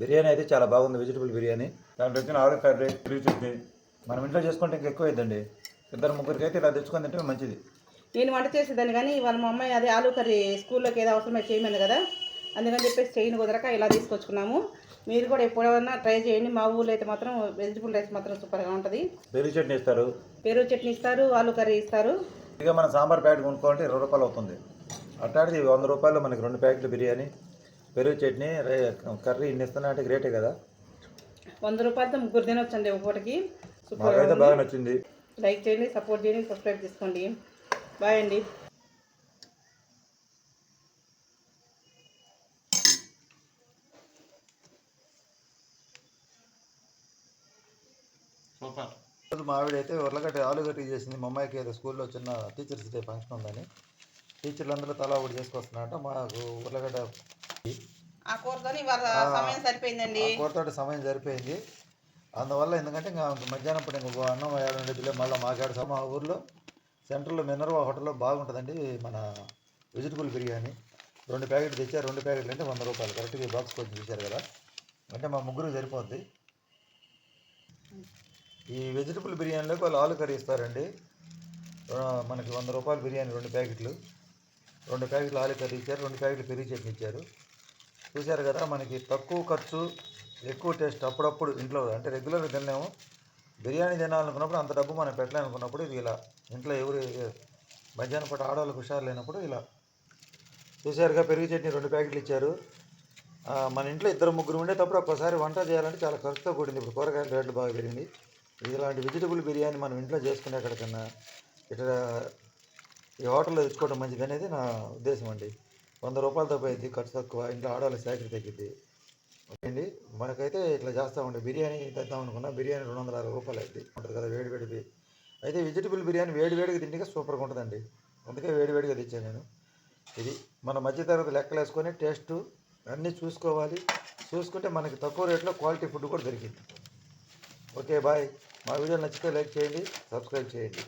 బిర్యానీ అయితే చాలా బాగుంది వెజిటబుల్ బిర్యానీ. దాంట్లో వచ్చిన ఆలు కర్రీ గ్రీన్ చట్నీ మనం ఇంట్లో చేసుకుంటే ఇంకా ఎక్కువ అవుతుందండి. ఇద్దరు ముగ్గురికి అయితే ఇలా తెచ్చుకొని తింటే మంచిది. నేను వంట చేసేదాన్ని కానీ వాళ్ళ మా అమ్మాయి అదే ఆలు కర్రీ స్కూల్లోకి ఏదో అవసరమే చేయమంది కదా. అందుకని చెప్పేసి చేయని కుదరక ఇలా తీసుకొచ్చుకున్నాము. మీరు కూడా ఎప్పుడైనా ట్రై చేయండి. మా ఊళ్ళో అయితే మాత్రం వెజిటబుల్ రైస్ మాత్రం సూపర్గా ఉంటుంది. పెరుగు చట్నీ ఇస్తారు. పెరుగు చట్నీ ఇస్తారు ఆలు కర్రీ ఇస్తారు. ఇక మనం సాంబార్ ప్యాకెట్ కొనుక్కోవాలంటే ఇరవై రూపాయలు అవుతుంది. అట్లాంటిది వంద రూపాయలు మనకి రెండు ప్యాకెట్లు బిర్యానీ. పెరుగు చట్నీ కర్రీ ఇన్ని ఇస్తున్నా అంటే గ్రేటే కదా. వంద రూపాయలతో ముగ్గురు తినొచ్చండి ఒక పూటకి. సూపర్గా మాకైతే ఉంది. బాగా నచ్చింది. లైక్ చేయండి సపోర్ట్ చేయండి సబ్స్క్రైబ్ చేసుకోండి. బాయ్ అండి. రోజు మా ఆవిడ అయితే ఉర్లగడ్డ ఆలుగడ్డ చేసింది. మా అమ్మాయికి ఏదో స్కూల్లో చిన్న టీచర్స్ డే ఫంక్షన్ ఉందని. టీచర్లు అందరూ తలా ఒకటి చేసుకొస్తున్నారట. మాకు ఉర్లగడ్డ ఆ సమయం సరిపోయిందండి. సమయం సరిపోయింది. అందువల్ల ఎందుకంటే ఇంకా మధ్యాహ్నం పూట ఇంకో అన్నం వేయాలి ఉండేదిలే మళ్ళీ మాకాడ మా ఊర్లో సెంటర్లో మినర్వా హోటల్లో బాగుంటుందండి మన వెజిటబుల్ బిర్యానీ. రెండు ప్యాకెట్లు తెచ్చారు రెండు ప్యాకెట్లు అంటే వంద రూపాయలు. కరెక్ట్గా బాక్స్ కొంచెం చూశారు కదా. అంటే మా ముగ్గురు సరిపోద్ది. ఈ వెజిటబుల్ బిర్యానీలోకి వాళ్ళు ఆలు కర్రీ ఇస్తారండి. మనకి వంద రూపాయలు బిర్యానీ రెండు ప్యాకెట్లు. రెండు ప్యాకెట్లు ఆలు కర్రీ ఇచ్చారు రెండు ప్యాకెట్లు పెరుగు చట్నీ ఇచ్చారు. చూశారు కదా మనకి తక్కువ ఖర్చు ఎక్కువ టేస్ట్ అప్పుడప్పుడు ఇంట్లో అంటే రెగ్యులర్గా తినలేము. బిర్యానీ తినాలనుకున్నప్పుడు అంత డబ్బు మనం పెట్టాలనుకున్నప్పుడు ఇది ఇలా ఇంట్లో ఎవరు మధ్యాహ్నం పూట ఆడవాళ్ళకి హుషారు లేనప్పుడు ఇలా. చూశారుగా పెరుగు చట్నీ రెండు ప్యాకెట్లు ఇచ్చారు. మన ఇంట్లో ఇద్దరు ముగ్గురు ఉండేటప్పుడు ఒక్కసారి వంట చేయాలంటే చాలా ఖర్చుతో కూడింది. ఇప్పుడు కూరగాయల రేట్లు బాగా పెరిగింది. ఇలాంటి వెజిటబుల్ బిర్యానీ మనం ఇంట్లో చేసుకునే కన్నా ఇట్లా ఈ హోటల్లో తెచ్చుకోవడం మంచిది అనేది నా ఉద్దేశం అండి. వంద రూపాయలతో పోయింది ఖర్చు తక్కువ ఇంట్లో ఆడవాళ్ళ శాఖ తగ్గింది ఓకే అండి మనకైతే ఇట్లా చేస్తామండి బిర్యానీ తెద్దాం అనుకున్నా బిర్యానీ రెండు వందల అరవై రూపాయలు అయితే ఉంటుంది కదా వేడి వేడిది. అయితే వెజిటబుల్ బిర్యానీ వేడి వేడిగా తింటే సూపర్గా ఉంటుందండి. అందుకే వేడి వేడిగా తెచ్చాను నేను. ఇది మన మధ్యతరగతి లెక్కలు వేసుకొని టేస్ట్ అన్నీ చూసుకోవాలి. చూసుకుంటే మనకి తక్కువ రేట్లో క్వాలిటీ ఫుడ్ కూడా దొరికింది. Okay bye. మా వీడియో నచ్చితే లైక్ చేయండి సబ్స్క్రైబ్ చేయండి.